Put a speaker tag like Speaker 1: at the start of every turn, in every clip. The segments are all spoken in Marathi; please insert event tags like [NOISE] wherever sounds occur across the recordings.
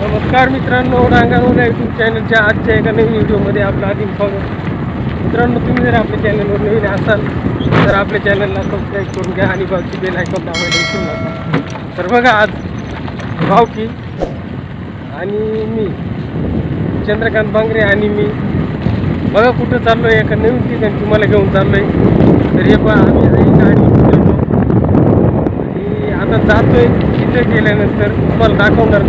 Speaker 1: नमस्कार मित्रांनो रांगारोला यूट्यूब चॅनलच्या आजच्या एका नवीन व्हिडिओमध्ये आपलं आदिम स्वागत. मित्रांनो तुम्ही जर आपल्या चॅनलवर नवीन असाल तर आपल्या चॅनलला सबस्क्राईब करून घ्या आणि बाकी बेल आयकॉन दाबायला विसरू नका. तर बघा आज भावकी आणि मी चंद्रकांत बांगरे आणि मी बघा कुठं चाललो आहे एका नवीन ठिकाणी तुम्हाला घेऊन चाललो आहे तर हे पहा आम्ही आहे गाडी आणि आता जातोय तिथे गेल्यानंतर तुम्हाला दाखवणार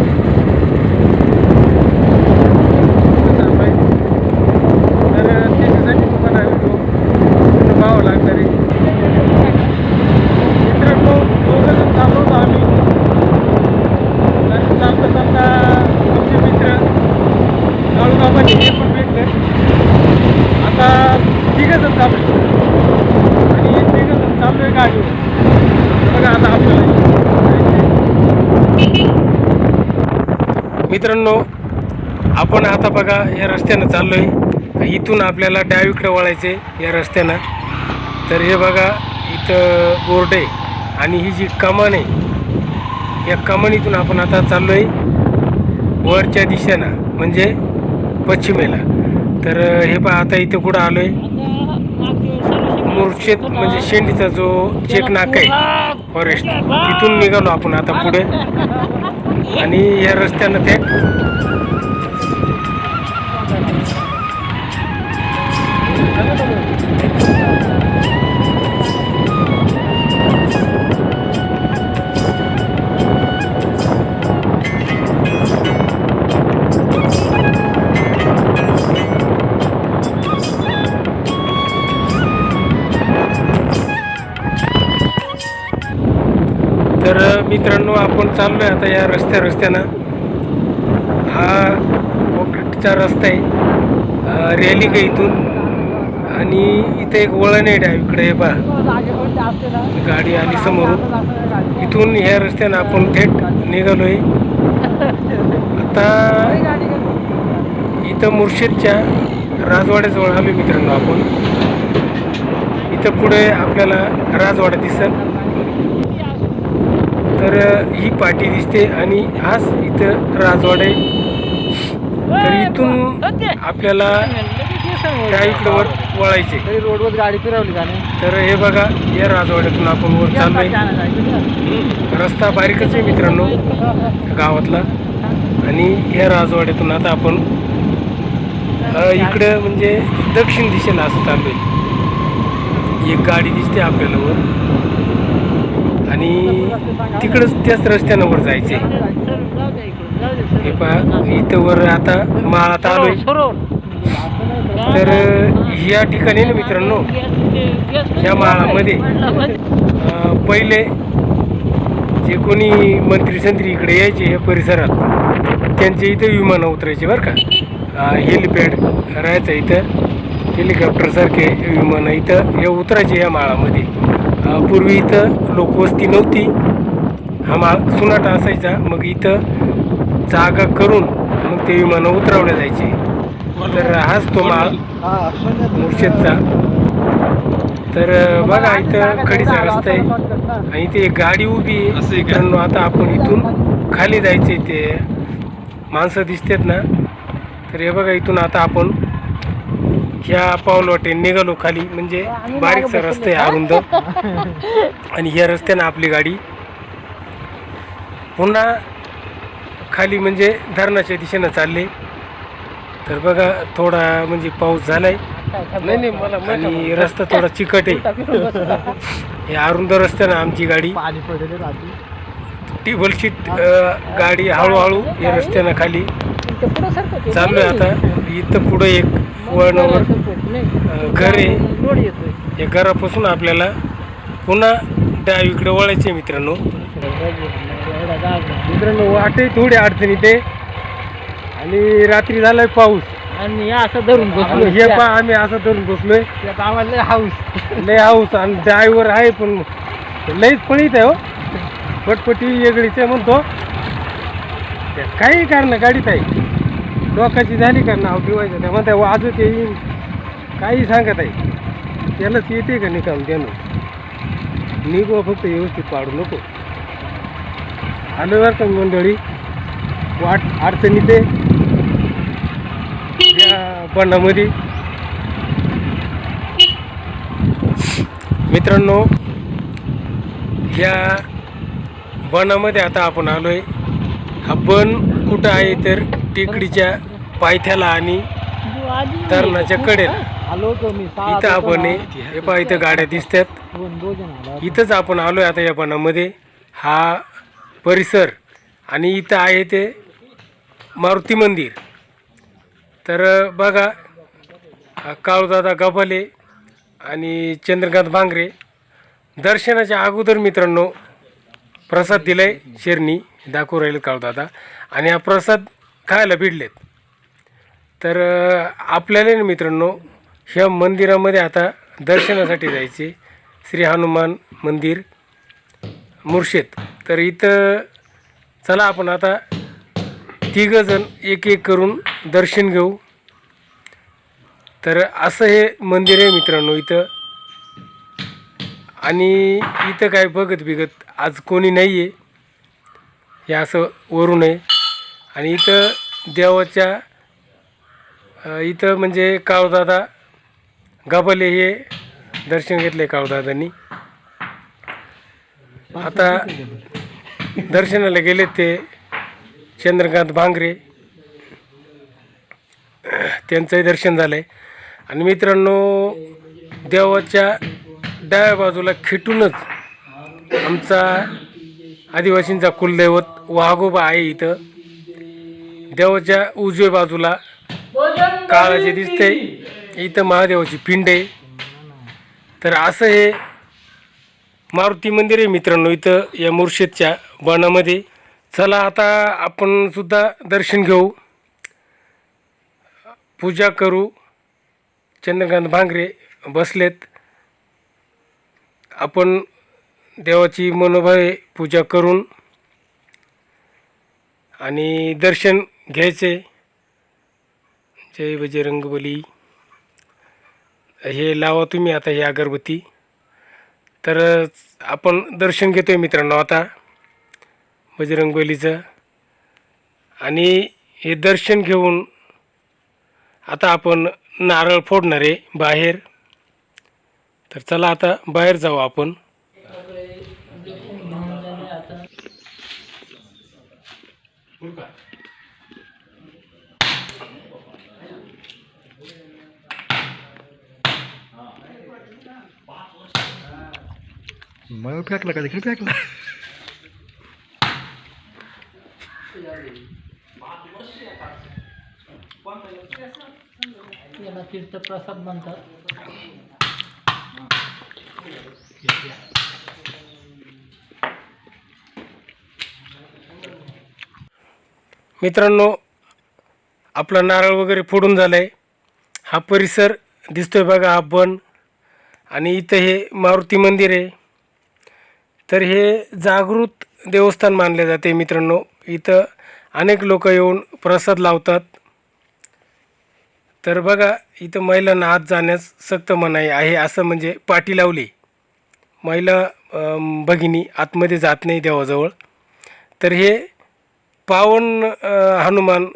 Speaker 1: कुठं चाललोय. तर त्याच्यासाठी तुम्हाला व्हिडिओ पूर्ण पाहावं लागणार आहे मित्रांनो दोघं जण चाललो होतो आम्ही तर चालता चालता आमचे मित्र काळूबाबांनी हे पण भेटले आता चालू आणि हे तिघं जण आहे गाडी बघा आता आपल्याला मित्रांनो आपण आता बघा या रस्त्यानं चाललोय. इथून आपल्याला डावीकडे वळायचे या रस्त्यानं. तर हे बघा इथं बोर्ड आहे आणि ही जी कमान आहे या कमानीतून आपण आता चाललोय वरच्या दिशेनं म्हणजे पश्चिमेला. तर हे पहा आता इथं कुठं आलोय? मुर्शेद म्हणजे शेंडीचा जो चेक नाक आहे फॉरेस्ट तिथून निघालो आपण आता पुढे. आणि या रस्त्यानं ते तर मित्रांनो आपण चाललो आहे आता या रस्त्या रस्त्यानं. हा कॉक्रीटचा रस्ता आहे रॅली का इथून. आणि इथे एक वळण आहे डावीकडे हे पहा. गाडी आली समोरून. इथून ह्या रस्त्यानं आपण थेट निघालोय. आता इथं मुर्शिदच्या राजवाड्याजवळ आलो मित्रांनो आपण. इथं पुढे आपल्याला राजवाडा दिसेल. तर ही पाटी दिसते आणि हाच इथं राजवाडा आहे. तर इथून आपल्याला डावीकडे वर वळायचे
Speaker 2: तरी रोडवर गाडी फिरवली का नाही?
Speaker 1: तर हे बघा या राजवाड्यातून आपण वर चाललोय. रस्ता बारीकच आहे मित्रांनो गावातला. आणि या राजवाड्यातून आता आपण इकडं म्हणजे दक्षिण दिशेला असं चाललोय. एक गाडी दिसते आपल्याला वर. आणि तिकडंच त्याच रस्त्यानं वर जायचे. हे पहा इथं वर आता माळात आलोय. तर या ठिकाणी ना मित्रांनो या माळामध्ये पहिले जे कोणी मंत्री संत्री इकडे यायचे या परिसरात त्यांचे इथं विमानं उतरायचे बरं का. हेलिपॅड राहायचं इथं हेलिकॉप्टरसारखे विमानं इथं हे उतरायचे या माळामध्ये. पूर्वी इथं लोकवस्ती नव्हती. हा माळ सुनाटा असायचा मग इथं जागा करून मग ते विमानं उतरवले जायचे. तर हाच तो माळ मुर्शेदचा. तर बघा इथं खडीचा रस्ता आहे. आणि एक गाडी उभी आहे. मित्रांनो आता आपण इथून खाली जायचे ते. माणसं दिसतात ना. तर हे बघा इथून आता आपण ह्या पावलवाटे निघालो खाली म्हणजे बारीकचा रस्ता आहे अरुंद. [LAUGHS] आणि ह्या रस्त्यानं आपली गाडी पुन्हा खाली म्हणजे धरणाच्या दिशेनं चालले. तर बघा थोडा म्हणजे पाऊस झालाय.
Speaker 2: नाही नाही मला
Speaker 1: आणि रस्ता थोडा चिकट आहे. हे अरुंद रस्त्यानं आमची गाडी. टेबल सीट गाडी हळूहळू या रस्त्यानं खाली चाललोय आता. इथं पुढं एक वळणावर घर. आहे
Speaker 2: रोड येतोय.
Speaker 1: या घरापासून आपल्याला पुन्हा डावीकडे वळायचे मित्रांनो. मित्रांनो वाटे थोडी अडचणी ते आणि रात्री झालाय पाऊस.
Speaker 2: आणि असं धरून
Speaker 1: आणि हे पा आम्ही असं धरून बसलोय.
Speaker 2: गावाला हाऊस.
Speaker 1: लय हाऊस आणि ड्रायव्हर आहे पण लईच पळीत आहे हो. पटपटी वेगळीच आहे म्हणतो. काही कारण गाडीत आहे. डोकाची झाली का नाव ठेवायचं त्या म्हणता वाजत येईन. काही सांगत आहे त्यालाच येते का निकाल देणं? निघू फक्त व्यवस्थित पाडू नको. आलं बरं का मंडळी? वाट अडचणीत ते या बनामध्ये मित्रांनो या बनामध्ये आता आपण आलोय. हा बन कुठं आहे तर टेकडीच्या पायथ्याला आणि धरणाच्या कडेला.
Speaker 2: आलो
Speaker 1: इथं आपण आहे. हे पहा इथं गाड्या दिसतात. इथंच आपण आलोय आता या बनामध्ये हा परिसर आणि इथं आहे ते मारुती मंदिर. तर बघा काळूदादा गबाले आणि चंद्रकांत भांगरे दर्शनाच्या अगोदर मित्रांनो प्रसाद दिलाय शेरनी दाखवू राहील काळूदादा. आणि हा प्रसाद खायला भिडलेत तर आपल्याला ना मित्रांनो ह्या मंदिरामध्ये आता दर्शनासाठी जायचे श्री हनुमान मंदिर मुर्शेद. तर इथं चला आपण आता तिघंजण एक एक करून दर्शन घेऊ. तर असं हे मंदिर आहे मित्रांनो इथं. आणि इथं काय बघत बिगत आज कोणी नाही आहे हे असं वरून आहे. आणि इथं देवाच्या इथं म्हणजे काळदादा गाबले हे दर्शन घेतले काळदादांनी. आता दर्शनाला गेले ते चंद्रकांत भांगरे. त्यांचंही दर्शन झालं आहे आणि मित्रांनो देवाच्या डाव्या बाजूला खिटूनच आमचा आदिवासींचा कुलदैवत वाघोबा आहे इथं. देवाच्या उजव्या बाजूला काळाचे दिसते. इथं महादेवाची पिंड आहे. तर असं हे मारुती मंदिर आहे मित्रांनो इथं या मुर्शेदच्या बनामध्ये चला आता आपण सुद्धा दर्शन घेऊ. पूजा करू. चंद्रकांत भांगरे बसलेत. आपण देवाची मनोभावे पूजा करून आणि दर्शन घ्यायचे. जय बजरंगबली हे लावा तुम्ही आता ही अगरबत्ती. तर आपण दर्शन घेतोय मित्रांनो आता. बजरंगबलीचं आणि हे दर्शन घेऊन आता आपण नारळ फोडणार आहे बाहेर. तर चला आता बाहेर जाऊ आपण.
Speaker 3: मला फेकला का तिकडे फेकला.
Speaker 2: याला तीर्थप्रसाद म्हणतात.
Speaker 1: मित्रांनो आपला नारळ वगैरे फोडून झाला आहे हा परिसर दिसतोय बघा हा बन आणि इथं हे मारुती मंदिर आहे. तर हे जागृत देवस्थान मानले जाते मित्रांनो. इथं अनेक लोक येऊन प्रसाद लावतात. तर बघा इथं महिलांना आत जाण्यास सक्त मनाई आहे असं म्हणजे पाटी लावली. महिला भगिनी आतमध्ये जात नाही देवाजवळ. तर हे पावन हनुमान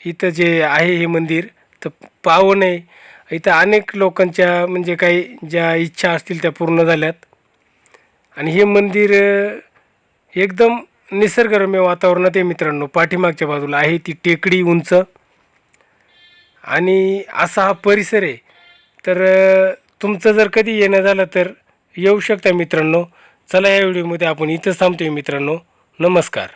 Speaker 1: इथं जे आहे हे मंदिर तर पावन आहे इथं अनेक लोकांच्या म्हणजे काही ज्या इच्छा असतील त्या पूर्ण झाल्यात. आणि हे मंदिर एकदम निसर्गरम्य वातावरणात आहे मित्रांनो. पाठीमागच्या बाजूला आहे ती टेकडी उंच. आणि असा हा परिसर आहे. तर तुमचं जर कधी येणं झालं तर येऊ शकता मित्रांनो. चला या व्हिडिओमध्ये आपण इथंच थांबतोय मित्रांनो. नमस्कार.